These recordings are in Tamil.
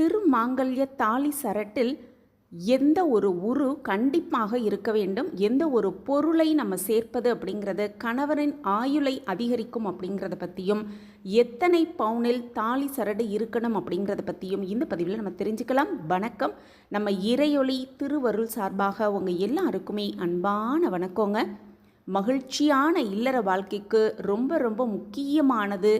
திருமாங்கல்ய தாலி சரட்டில் எந்த ஒரு உரு கண்டிப்பாக இருக்க வேண்டும்? எந்த ஒரு பொருளை நம்ம சேர்ப்பது அப்படிங்கிறது கணவரின் ஆயுளை அதிகரிக்கும் அப்படிங்கிறத பற்றியும் எத்தனை பவுனில் தாலி சரடு இருக்கணும் அப்படிங்கிறத பற்றியும் இந்த பதிவில் நம்ம தெரிஞ்சுக்கலாம். வணக்கம். நம்ம இறையொளி திருவருள் சார்பாக உங்கள் எல்லாருக்குமே அன்பான வணக்கங்க. மகிழ்ச்சியான இல்லற வாழ்க்கைக்கு ரொம்ப ரொம்ப முக்கியமானது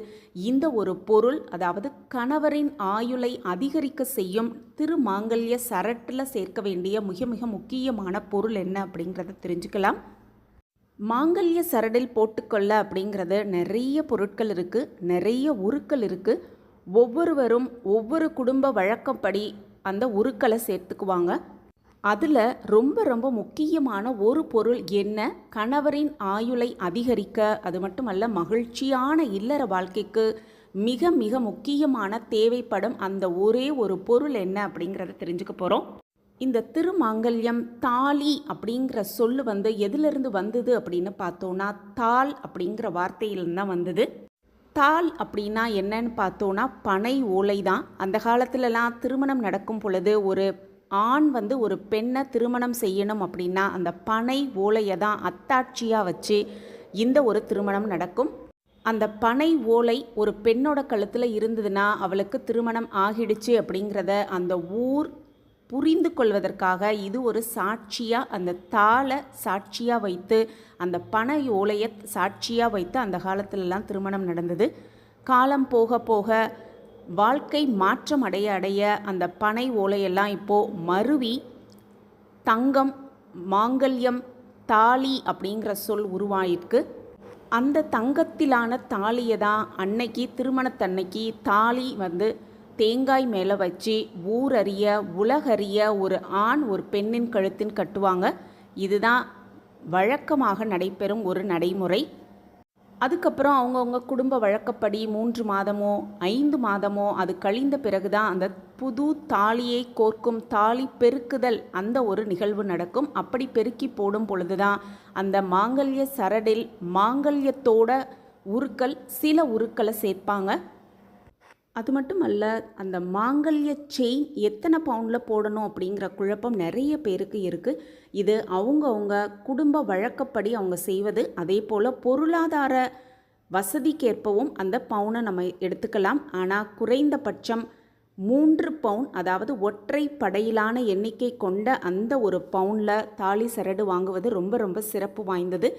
இந்த ஒரு பொருள். அதாவது கணவரின் ஆயுளை அதிகரிக்க செய்யும் திருமாங்கல்ய சரட்டில் சேர்க்க வேண்டிய மிக மிக முக்கியமான பொருள் என்ன அப்படிங்கிறத தெரிஞ்சுக்கலாம். மாங்கல்ய சரடில் போட்டுக்கொள்ள அப்படிங்கிறது நிறைய பொருட்கள் இருக்குது நிறைய உருக்கள் இருக்குது ஒவ்வொருவரும் ஒவ்வொரு குடும்ப வழக்கப்படி அந்த உருக்களை சேர்த்துக்குவாங்க. அதில் ரொம்ப ரொம்ப முக்கியமான ஒரு பொருள் என்ன? கணவரின் ஆயுளை அதிகரிக்க அது மட்டுமல்ல மகிழ்ச்சியான இல்லற வாழ்க்கைக்கு மிக மிக முக்கியமான தேவைப்படும் அந்த ஒரே ஒரு பொருள் என்ன அப்படிங்கிறத தெரிஞ்சுக்க போகிறோம் இந்த திருமாங்கல்யம் தாலி அப்படிங்கிற சொல்லு வந்து எதிலிருந்து வந்தது அப்படின்னு பார்த்தோன்னா தால் அப்படிங்கிற வார்த்தையிலிருந்து தான் வந்தது. தால் அப்படின்னா என்னன்னு பார்த்தோன்னா பனை ஓலை தான். அந்த காலத்துலலாம் திருமணம் நடக்கும் பொழுது ஒரு ஆண் வந்து ஒரு பெண்ணை திருமணம் செய்யணும் அப்படின்னா அந்த பனை ஓலையை தான் அத்தாட்சியாக வச்சு இந்த ஒரு திருமணம் நடக்கும். அந்த பனை ஓலை ஒரு பெண்ணோட கழுத்தில் இருந்ததுன்னா அவளுக்கு திருமணம் ஆகிடுச்சு அப்படிங்கிறத அந்த ஊர் புரிந்து கொள்வதற்காக இது ஒரு சாட்சியாக அந்த தாளை சாட்சியாக வைத்து அந்த பனை ஓலையை சாட்சியாக வைத்து அந்த காலத்துலலாம் திருமணம் நடந்தது. காலம் போக போக வாழ்க்கை மாற்றம் அடைய அடைய அந்த பனை ஓலையெல்லாம் இப்போது மருவி தங்கம் மாங்கல்யம் தாலி அப்படிங்கிற சொல் உருவாயிருக்கு. அந்த தங்கத்திலான தாலியை தான் அன்னைக்கு திருமணத்தன்னைக்கு தாலி வந்து தேங்காய் மேலே வச்சு ஊரறிய உலகறிய ஒரு ஆண் ஒரு பெண்ணின் கழுத்தின் கட்டுவாங்க. இதுதான் வழக்கமாக நடைபெறும் ஒரு நடைமுறை. அதுக்கப்புறம் அவங்கவுங்க குடும்ப வழக்கப்படி மூன்று மாதமோ ஐந்து மாதமோ அது கழிந்த பிறகு தான் அந்த புது தாலியை கோர்க்கும் தாலி பெருக்குதல் அந்த ஒரு நிகழ்வு நடக்கும். அப்படி பெருக்கி போடும் பொழுதுதான் அந்த மாங்கல்ய சரடில் மாங்கல்யத்தோட உருக்கள் சில உருக்களை சேர்ப்பாங்க. அது மட்டும் அல்ல அந்த மாங்கல்ய செயின் எத்தனை பவுண்டில் போடணும் அப்படிங்கிற குழப்பம் நிறைய பேருக்கு இருக்குது இது அவங்கவுங்க குடும்ப வழக்கப்படி அவங்க செய்வது. அதே போல் பொருளாதார வசதிக்கேற்பவும் அந்த பவுனை நம்ம எடுத்துக்கலாம். ஆனால் குறைந்தபட்சம் மூன்று பவுன் அதாவது ஒற்றை படையிலான எண்ணிக்கை கொண்ட அந்த ஒரு பவுனில் தாலி சரடு வாங்குவது ரொம்ப ரொம்ப சிறப்பு வாய்ந்தது.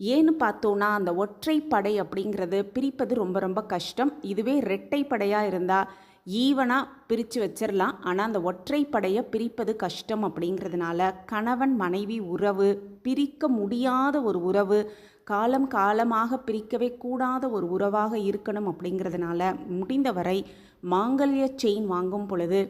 ஏன்னு பார்த்தோன்னா அந்த ஒற்றைப்படை அப்படிங்கிறது பிரிப்பது ரொம்ப ரொம்ப கஷ்டம். இதுவே ரெட்டைப்படையாக இருந்தால் ஈவனாக பிரித்து வச்சிடலாம் ஆனால் அந்த ஒற்றைப்படையை பிரிப்பது கஷ்டம் அப்படிங்கிறதுனால கணவன் மனைவி உறவு பிரிக்க முடியாத ஒரு உறவு காலம் காலமாக பிரிக்கவே கூடாத ஒரு உறவாக இருக்கணும் அப்படிங்கிறதுனால முடிந்தவரை மாங்கல்ய செயின் வாங்கும் பொழுது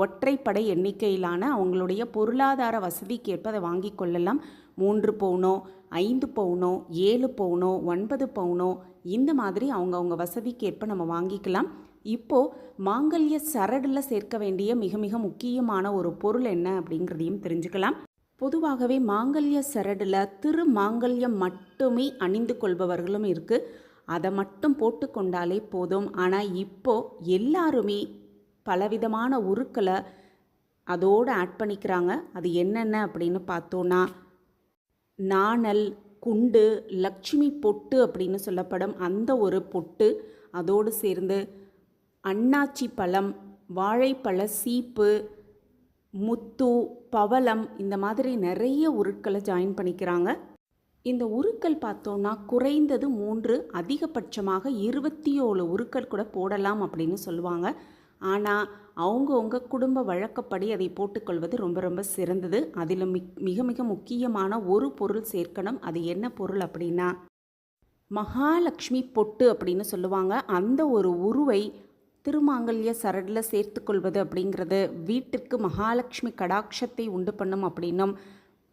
ஒற்றைப்படை எண்ணிக்கையிலான அவங்களுடைய பொருளாதார வசதிக்கேற்ப அதை வாங்கி கொள்ளலாம். மூன்று பவுனோ ஐந்து பவுனோ ஏழு பவுனோ ஒன்பது பவுனோ இந்த மாதிரி அவங்கவுங்க வசதிக்கேற்ப நம்ம வாங்கிக்கலாம். இப்போது மாங்கல்ய சரடில் சேர்க்க வேண்டிய மிக மிக முக்கியமான ஒரு பொருள் என்ன அப்படிங்கிறதையும் தெரிஞ்சுக்கலாம். பொதுவாகவே மாங்கல்ய சரடில் திரு மாங்கல்யம் மட்டுமே அணிந்து கொள்பவர்களும் இருக்குது அதை மட்டும் போட்டுக்கொண்டாலே போதும். ஆனால் இப்போது எல்லாருமே பலவிதமான உருக்களை அதோடு ஆட் பண்ணிக்கிறாங்க. அது என்னென்ன அப்படின்னு பார்த்தோன்னா நாணல் குண்டு லக்ஷ்மி பொட்டு அப்படின்னு சொல்லப்படும் அந்த ஒரு பொட்டு. அதோடு சேர்ந்து அண்ணாச்சி பழம் வாழைப்பழ சீப்பு முத்து பவளம் இந்த மாதிரி நிறைய உருட்களை ஜாயின் பண்ணிக்கிறாங்க. இந்த உருக்கள் பார்த்தோன்னா குறைந்தது மூன்று அதிகபட்சமாக இருபத்தி ஏழு உருக்கள் கூட போடலாம் அப்படின்னு சொல்லுவாங்க. ஆனால் அவங்கவுங்க குடும்ப வழக்கப்படி அதை போட்டுக்கொள்வது ரொம்ப ரொம்ப சிறந்தது. அதில் மிக் மிக மிக முக்கியமான ஒரு பொருள் சேர்க்கணும். அது என்ன பொருள் அப்படின்னா மகாலட்சுமி பொட்டு அப்படின்னு சொல்லுவாங்க. அந்த ஒரு உருவை திருமாங்கல்ய சரடில் சேர்த்துக்கொள்வது அப்படிங்கிறது வீட்டிற்கு மகாலட்சுமி கடாட்சத்தை உண்டு பண்ணும் அப்படின்னும்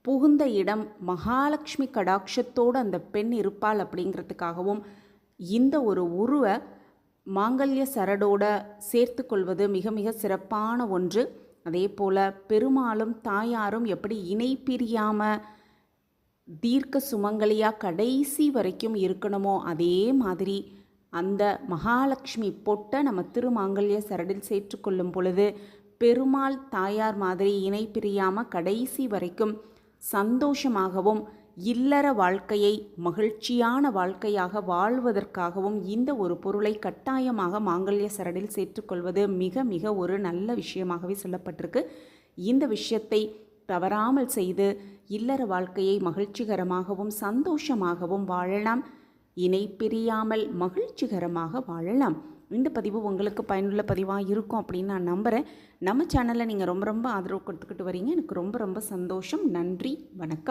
புகுந்த இடம் மகாலட்சுமி கடாட்சத்தோடு அந்த பெண் இருப்பாள் அப்படிங்கிறதுக்காகவும் இந்த ஒரு உருவை மாங்கல்ய சரடோட சேர்த்து கொள்வது மிக மிக சிறப்பான ஒன்று. அதே போல் பெருமாளும் தாயாரும் எப்படி இணை பிரியாமல் தீர்க்க சுமங்கலியாக கடைசி வரைக்கும் இருக்கணுமோ அதே மாதிரி அந்த மகாலட்சுமி பொட்டை நம்ம திருமாங்கல்ய சரடில் சேர்த்துக்கொள்ளும் பொழுது பெருமாள் தாயார் மாதிரி இணை பிரியாமல் கடைசி வரைக்கும் சந்தோஷமாகவும் இல்லற வாழ்க்கையை மகிழ்ச்சியான வாழ்க்கையாக வாழ்வதற்காகவும் இந்த ஒரு பொருளை கட்டாயமாக மாங்கல்ய சரடில் சேர்த்துக்கொள்வது மிக மிக ஒரு நல்ல விஷயமாகவே சொல்லப்பட்டிருக்கு. இந்த விஷயத்தை தவறாமல் செய்து இல்லற வாழ்க்கையை மகிழ்ச்சிகரமாகவும் சந்தோஷமாகவும் வாழலாம். இணை பிரியாமல் மகிழ்ச்சிகரமாக வாழலாம். இந்த பதிவு உங்களுக்கு பயனுள்ள பதிவாக இருக்கும் அப்படின்னு நான் நம்புகிறேன் நம்ம சேனலில் நீங்கள் ரொம்ப ரொம்ப ஆதரவு கொடுத்துக்கிட்டு வரீங்க. எனக்கு ரொம்ப ரொம்ப சந்தோஷம். நன்றி. வணக்கம்.